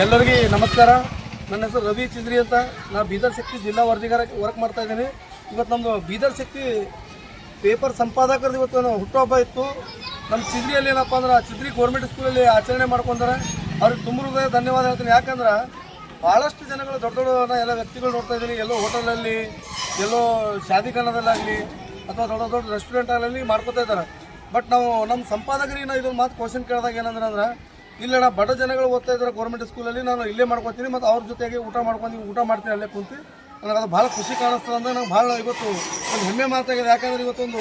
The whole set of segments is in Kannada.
ಎಲ್ಲರಿಗೂ ನಮಸ್ಕಾರ. ನನ್ನ ಹೆಸರು ರವಿ ಚಿದ್ರಿ ಅಂತ. ನಾ ಬೀದರ್ ಶಕ್ತಿ ಜಿಲ್ಲಾ ವರದಿಗಾರ ವರ್ಕ್ ಮಾಡ್ತಾ ಇದ್ದೀನಿ. ಇವತ್ತು ನಮ್ಮದು ಬೀದರ್ ಶಕ್ತಿ ಪೇಪರ್ ಸಂಪಾದಕರದ್ದು ಇವತ್ತು ಹುಟ್ಟುಹಬ್ಬ ಇತ್ತು. ನಮ್ಮ ಚಿದ್ರಿಯಲ್ಲಿ ಏನಪ್ಪ ಅಂದ್ರೆ ಚಿದ್ರಿ ಗೌರ್ಮೆಂಟ್ ಸ್ಕೂಲಲ್ಲಿ ಆಚರಣೆ ಮಾಡ್ಕೊಂತಾರೆ ಅವ್ರಿಗೆ ತುಂಬ ಹೃದಯ ಧನ್ಯವಾದ ಹೇಳ್ತೀನಿ. ಯಾಕಂದ್ರೆ ಭಾಳಷ್ಟು ಜನಗಳು ದೊಡ್ಡ ದೊಡ್ಡ ಎಲ್ಲ ವ್ಯಕ್ತಿಗಳು ನೋಡ್ತಾ ಇದ್ದೀನಿ. ಎಲ್ಲೋ ಹೋಟೆಲಲ್ಲಿ, ಎಲ್ಲೋ ಶಾದಿಖಾನದಲ್ಲಾಗಲಿ ಅಥವಾ ದೊಡ್ಡ ದೊಡ್ಡ ರೆಸ್ಟೋರೆಂಟಲ್ಲಿ ಮಾಡ್ಕೋತಾ ಇದ್ದಾರೆ. ಬಟ್ ನಾವು ನಮ್ಮ ಸಂಪಾದಕರಿಗೆ ನಾವು ಇದೊಂದು ಮಾತು ಕ್ವಶನ್ ಕೇಳಿದಾಗ ಏನಂದ್ರೆ ಅಂದ್ರೆ ಇಲ್ಲಣ್ಣ, ಬಡ ಜನಗಳು ಓದ್ತಾ ಇದ್ದಾರೆ ಗೌರ್ಮೆಂಟ್ ಸ್ಕೂಲಲ್ಲಿ ನಾನು ಇಲ್ಲೇ ಮಾಡ್ಕೊತೀನಿ, ಮತ್ತು ಅವ್ರ ಜೊತೆಗೆ ಊಟ ಮಾಡ್ಕೊಂಡು ಊಟ ಮಾಡ್ತೀನಿ ಅಲ್ಲೇ ಕುಂತು. ನನಗೆ ಅದು ಭಾಳ ಖುಷಿ ಕಾಣಿಸ್ತದೆ ಅಂದ್ರೆ ನಂಗೆ ಭಾಳ ಇವತ್ತು ಒಂದು ಹೆಮ್ಮೆ ಮಾತಾಗಿದೆ. ಯಾಕಂದ್ರೆ ಇವತ್ತೊಂದು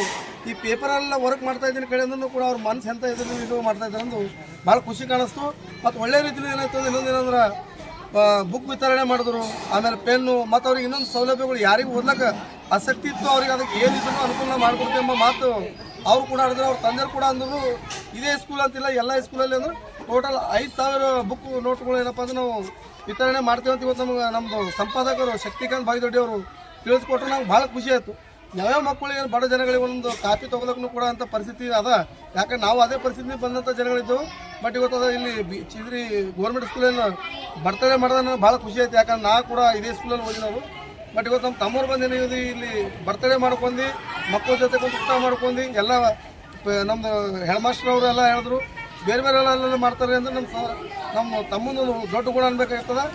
ಈ ಪೇಪರೆಲ್ಲ ವರ್ಕ್ ಮಾಡ್ತಾ ಇದ್ದೀನಿ ಕಡೆ ಅಂದ್ರೂ ಕೂಡ ಅವ್ರ ಮನಸ್ಸು ಎಂತ ಇದ್ರು ಇದು ಮಾಡ್ತಾ ಇದ್ದಾರೆ ಅಂದು ಭಾಳ ಖುಷಿ ಕಾಣಿಸ್ತು. ಮತ್ತು ಒಳ್ಳೆ ರೀತಿಯಲ್ಲಿ ಏನಾಯ್ತು ಅಂದ್ರೆ ಇನ್ನೊಂದು ಏನಂದ್ರೆ ಬುಕ್ ವಿತರಣೆ ಮಾಡಿದ್ರು, ಆಮೇಲೆ ಪೆನ್ನು ಮತ್ತು ಅವ್ರಿಗೆ ಇನ್ನೊಂದು ಸೌಲಭ್ಯಗಳು ಯಾರಿಗೂ ಓದ್ಲಿಕ್ಕೆ ಆಸಕ್ತಿ ಇತ್ತು, ಅವ್ರಿಗೆ ಅದಕ್ಕೆ ಏನಿದ್ರು ಅನುಕೂಲ ಮಾಡಿಕೊಡ್ತೀವಿ ಎಂಬ ಮಾತು ಅವ್ರು ಕೂಡ ಆಡಿದ್ರು, ಅವ್ರ ತಂದೆರು ಕೂಡ ಅಂದರು. ಇದೇ ಸ್ಕೂಲ್ ಅಂತಿಲ್ಲ, ಎಲ್ಲ ಸ್ಕೂಲಲ್ಲಿ ಅಂದ್ರೆ. ಟೋಟಲ್ ಐದು ಸಾವಿರ ಬುಕ್ ನೋಟ್ಗಳು ಏನಪ್ಪ ಅಂದ್ರೆ ನಾವು ವಿತರಣೆ ಮಾಡ್ತೀವಿ ಅಂತ ಇವತ್ತು ನಮ್ಗೆ ನಮ್ಮದು ಸಂಪಾದಕರು ಶಕ್ತಿಕಾಂತ್ ಬಾಯಿದೊಡ್ಡಿ ಅವರು ತಿಳಿಸ್ಕೊಟ್ರೆ, ನಂಗೆ ಭಾಳ ಖುಷಿ ಆಯಿತು. ಯಾವ್ಯಾವ ಮಕ್ಕಳಿಗೆ ಬಡ ಜನಗಳಿಗೆ ಒಂದು ಕಾಪಿ ತೊಗೊಳಕ್ಕೂ ಕೂಡ ಅಂತ ಪರಿಸ್ಥಿತಿ ಅದ. ಯಾಕಂದ್ರೆ ನಾವು ಅದೇ ಪರಿಸ್ಥಿತಿ ಬಂದಂಥ ಜನಗಳಿದ್ದು ಬಟ್ ಇವತ್ತು ಅದು ಇಲ್ಲಿ ಬಿ ಚಿದ್ರಿ ಗೌರ್ಮೆಂಟ್ ಸ್ಕೂಲಲ್ಲಿ ಬರ್ತಡೇ ಮಾಡೋದ ನನಗೆ ಭಾಳ ಖುಷಿ ಆಯ್ತು. ಯಾಕಂದ್ರೆ ನಾ ಕೂಡ ಇದೇ ಸ್ಕೂಲಲ್ಲಿ ಓದಿನವರು. ಬಟ್ ಇವತ್ತು ನಮ್ಮ ತಮ್ಮವ್ರು ಬಂದು ಇದು ಇಲ್ಲಿ ಬರ್ತಡೇ ಮಾಡ್ಕೊಂಡು, ಮಕ್ಕಳ ಜೊತೆ ಊಟ ಮಾಡ್ಕೊಂಡು, ಎಲ್ಲ ನಮ್ಮದು ಅವರು ಎಲ್ಲ ಹೇಳಿದ್ರು. ಬೇರೆ ಬೇರೆ ಎಲ್ಲ ಮಾಡ್ತಾರೆ ಅಂದ್ರೆ ನಮ್ಮ ನಮ್ಮ ತಮ್ಮನ ದೊಡ್ಡ ಗುಣ ಅನ್ಬೇಕಾಗ್ತದೆ.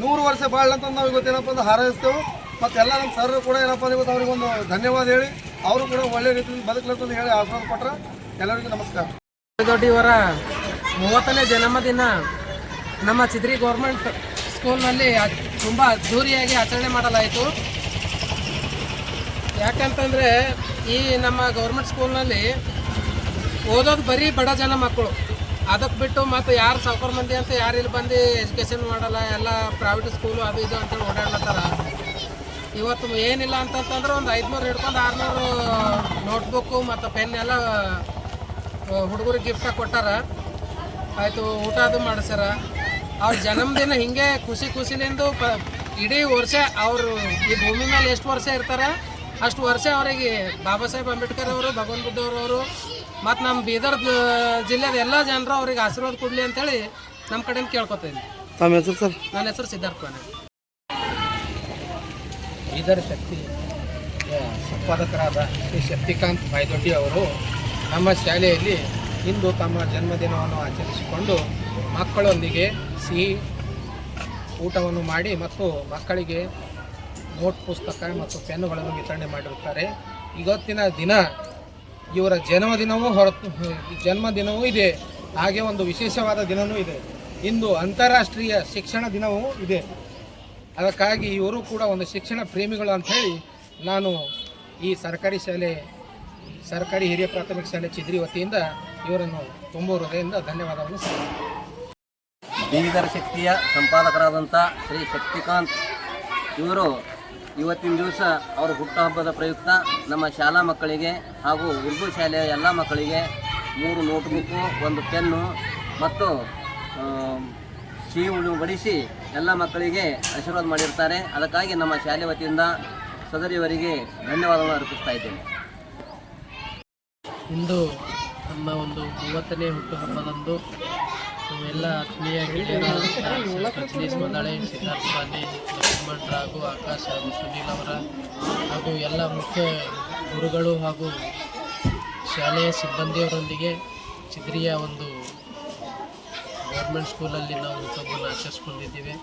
ನೂರು ವರ್ಷ ಬಾಳ್ ಅಂತ ನಾವು ಇವತ್ತು ಏನಪ್ಪ ಅಂದ್ರೆ ಹಾರೈಸ್ತೇವೆ. ಮತ್ತೆಲ್ಲ ನಮ್ಮ ಸರ್ ಕೂಡ ಏನಪ್ಪ ಅಂದ್ರೆ ಇವತ್ತು ಅವ್ರಿಗೆ ಒಂದು ಧನ್ಯವಾದ ಹೇಳಿ, ಅವರು ಕೂಡ ಒಳ್ಳೆ ರೀತಿಯಲ್ಲಿ ಬದುಕಲಂತ ಹೇಳಿ ಆಶೀರ್ವಾದ ಕೊಟ್ಟರೆ ಎಲ್ಲರಿಗೂ ನಮಸ್ಕಾರ. ಇವರ ಮೂವತ್ತನೇ ಜನ್ಮದಿನ ನಮ್ಮ ಚಿದ್ರಿ ಗೌರ್ಮೆಂಟ್ ಸ್ಕೂಲ್ನಲ್ಲಿ ತುಂಬ ಅದ್ಧೂರಿಯಾಗಿ ಆಚರಣೆ ಮಾಡಲಾಯಿತು. ಯಾಕಂತಂದರೆ ಈ ನಮ್ಮ ಗೌರ್ಮೆಂಟ್ ಸ್ಕೂಲ್ನಲ್ಲಿ ಓದೋದು ಬರೀ ಬಡ ಜನ ಮಕ್ಕಳು. ಅದಕ್ಕೆ ಬಿಟ್ಟು ಮತ್ತು ಯಾರು ಸಾವುಕಾರ ಮಂದಿ ಅಂತ ಯಾರು ಇಲ್ಲಿ ಬಂದು ಎಜುಕೇಷನ್ ಮಾಡಲ್ಲ, ಎಲ್ಲ ಪ್ರೈವೇಟ್ ಸ್ಕೂಲು ಅದು ಇದು ಅಂತೇಳಿ ಓಡಾಡ್ಲತ್ತಾರ. ಇವತ್ತು ಏನಿಲ್ಲ ಅಂತಂತಂದ್ರೆ ಒಂದು ಐದುನೂರು ಹಿಡ್ಕೊಂಡು ಆರುನೂರು ನೋಟ್ಬುಕ್ಕು ಮತ್ತು ಪೆನ್ ಎಲ್ಲ ಹುಡುಗರಿಗೆ ಗಿಫ್ಟಾಗಿ ಕೊಟ್ಟಾರ. ಆಯಿತು, ಊಟ ಅದು ಮಾಡಿಸ್ಯಾರ. ಅವ್ರ ಜನ್ಮದಿನ ಹಿಂಗೆ ಖುಷಿ ಖುಷಿಲಿಂದು ಪ, ಇಡೀ ವರ್ಷ ಅವರು ಈ ಭೂಮಿ ಮೇಲೆ ಎಷ್ಟು ವರ್ಷ ಇರ್ತಾರೆ, ಅಷ್ಟು ವರ್ಷ ಅವರಿಗೆ ಬಾಬಾ ಸಾಹೇಬ್ ಅಂಬೇಡ್ಕರ್ ಅವರು ಭಗವನ್ ಬುದ್ಧವ್ರವರು ಮತ್ತು ನಮ್ಮ ಬೀದರ್ ಜಿಲ್ಲೆದ ಎಲ್ಲ ಜನರು ಅವ್ರಿಗೆ ಆಶೀರ್ವಾದ ಕೊಡಲಿ ಅಂತೇಳಿ ನಮ್ಮ ಕಡೆಯಿಂದ ಕೇಳ್ಕೊತೀನಿ ತಮ್ಮ ಹೆಸರು ಸರ್? ನನ್ನ ಹೆಸರು ಸಿದ್ಧಾರ್ಥ ಮನೆ. ಬೀದರ್ ಶಕ್ತಿ ಸಂಪಾದಕರಾದ ಶ್ರೀ ಶಕ್ತಿಕಾಂತ್ ಬಾಯ್ದೊಡ್ಡಿ ಅವರು ನಮ್ಮ ಶಾಲೆಯಲ್ಲಿ ಇಂದು ತಮ್ಮ ಜನ್ಮದಿನವನ್ನು ಆಚರಿಸಿಕೊಂಡು ಮಕ್ಕಳೊಂದಿಗೆ ಸಿಹಿ ಊಟವನ್ನು ಮಾಡಿ ಮತ್ತು ಮಕ್ಕಳಿಗೆ ನೋಟ್ ಪುಸ್ತಕ ಮತ್ತು ಪೆನ್ನುಗಳನ್ನು ವಿತರಣೆ ಮಾಡಿರುತ್ತಾರೆ. ಇವತ್ತಿನ ದಿನ ಇವರ ಜನ್ಮದಿನವೂ ಹೊರತು, ಜನ್ಮದಿನವೂ ಇದೆ. ಹಾಗೆ ಒಂದು ವಿಶೇಷವಾದ ದಿನವೂ ಇದೆ. ಇಂದು ಅಂತಾರಾಷ್ಟ್ರೀಯ ಶಿಕ್ಷಣ ದಿನವೂ ಇದೆ. ಅದಕ್ಕಾಗಿ ಇವರು ಕೂಡ ಒಂದು ಶಿಕ್ಷಣ ಪ್ರೇಮಿಗಳು ಅಂತ ಹೇಳಿ ನಾನು ಈ ಸರ್ಕಾರಿ ಶಾಲೆ, ಸರ್ಕಾರಿ ಹಿರಿಯ ಪ್ರಾಥಮಿಕ ಶಾಲೆ ಚಿದ್ರಿ ವತಿಯಿಂದ ಇವರನ್ನು ತುಂಬ ಹೃದಯದಿಂದ ಧನ್ಯವಾದವನ್ನು ಸಲ್ಲಿಸುತ್ತೇನೆ. ಬೀದರ್ ಶಕ್ತಿಯ ಸಂಪಾದಕರಾದಂಥ ಶ್ರೀ ಶಕ್ತಿಕಾಂತ್ ಇವರು ಇವತ್ತಿನ ದಿವಸ ಅವರ ಹುಟ್ಟುಹಬ್ಬದ ಪ್ರಯುಕ್ತ ನಮ್ಮ ಶಾಲಾ ಮಕ್ಕಳಿಗೆ ಹಾಗೂ ಉರ್ದು ಶಾಲೆಯ ಎಲ್ಲ ಮಕ್ಕಳಿಗೆ ಮೂರು ನೋಟ್ಬುಕ್ಕು, ಒಂದು ಪೆನ್ನು ಮತ್ತು ಸಿಹಿ ಉಳಿ ಬಡಿಸಿ ಎಲ್ಲ ಮಕ್ಕಳಿಗೆ ಆಶೀರ್ವಾದ ಮಾಡಿರ್ತಾರೆ. ಅದಕ್ಕಾಗಿ ನಮ್ಮ ಶಾಲೆ ವತಿಯಿಂದ ಸದರಿಯವರಿಗೆ ಧನ್ಯವಾದಗಳನ್ನು ಅರ್ಪಿಸ್ತಾ ಇದ್ದೇನೆ. ಇಂದು ನಮ್ಮ ಒಂದು ಮೂವತ್ತನೇ ಹುಟ್ಟುಹಬ್ಬದಂದು ನಾವೆಲ್ಲ ಆತ್ಮೀಯ ಮದಾಳೆ ಸಿದ್ಧಾರ್ಥ ಪಾಂಡಿ ಲಕ್ಷ್ಮಣ್ ರಾಘು, ಆಕಾಶ್ ಹಾಗೂ ಸುನೀಲ್ ಅವರ ಹಾಗೂ ಎಲ್ಲ ಮುಖ್ಯ ಗುರುಗಳು ಹಾಗೂ ಶಾಲೆಯ ಸಿಬ್ಬಂದಿಯವರೊಂದಿಗೆ ಚಿದ್ರಿಯ ಒಂದು ಗೌರ್ಮೆಂಟ್ ಸ್ಕೂಲಲ್ಲಿ ನಾವು ಹಬ್ಬವನ್ನು ಆಚರಿಸ್ಕೊಂಡಿದ್ದೀವಿ.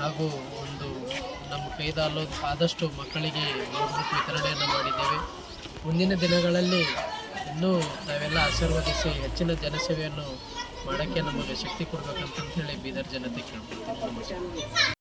ಹಾಗೂ ಒಂದು ನಮ್ಮ ಕೈದಾಲು ಆದಷ್ಟು ಮಕ್ಕಳಿಗೆ ನೋಟ್ಬುಕ್ ವಿತರಣೆಯನ್ನು ಮಾಡಿದ್ದೇವೆ. ಮುಂದಿನ ದಿನಗಳಲ್ಲಿ ಇನ್ನೂ ನಾವೆಲ್ಲ ಆಶೀರ್ವದಿಸಿ ಹೆಚ್ಚಿನ ಜನಸೇವೆಯನ್ನು ಮಾಡೋಕ್ಕೆ ನಮಗೆ ಶಕ್ತಿ ಕೊಡಬೇಕಂತ ಹೇಳಿ ಬೀದರ್ ಜನತೆ ಕೇಳ್ಕೊಳ್ತೀನಿ.